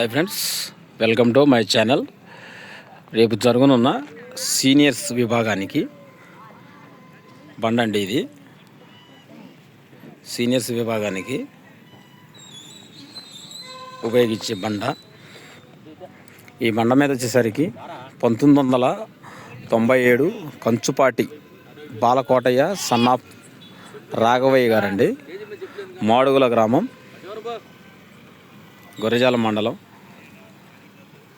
Hi friends welcome to my channel. రేపు జరగనున్న seniors విభాగానికి బండండి ఇది. సీనియర్స్ విభాగానికి ఉపయోగించే బండ. ఈ బండ మీద వచ్చేసరికి పంతొమ్మిది వందల తొంభై ఏడు కంచుపాటి బాలకోటయ్య సన్నాఫ్ రాఘవయ్య గారండి. మాడుగుల గ్రామం గొర్రెజాల మండలం.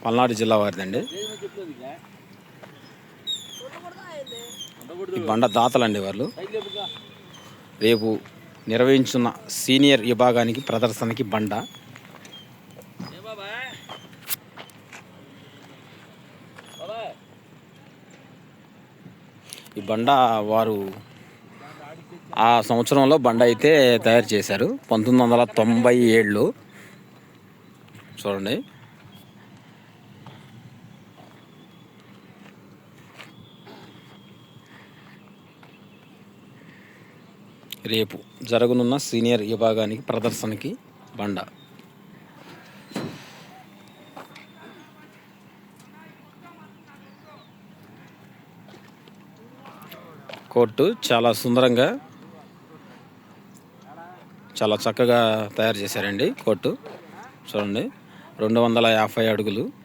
పల్నాడు జిల్లా వారిదండి. ఈ బండ దాతలండి వాళ్ళు. రేపు నిర్వహించున్న సీనియర్ విభాగానికి ప్రదర్శనకి బండ. ఈ బండ వారు ఆ సంవత్సరంలో బండ అయితే తయారు చేశారు. పంతొమ్మిది వందల తొంభై ఏళ్ళు. చూడండి. రేపు జరగనున్న సీనియర్ విభాగానికి ప్రదర్శనకి బండ. కోర్టు చాలా సుందరంగా చాలా చక్కగా తయారు చేశారండి కోర్టు. చూడండి రెండు వందల యాభై అడుగులు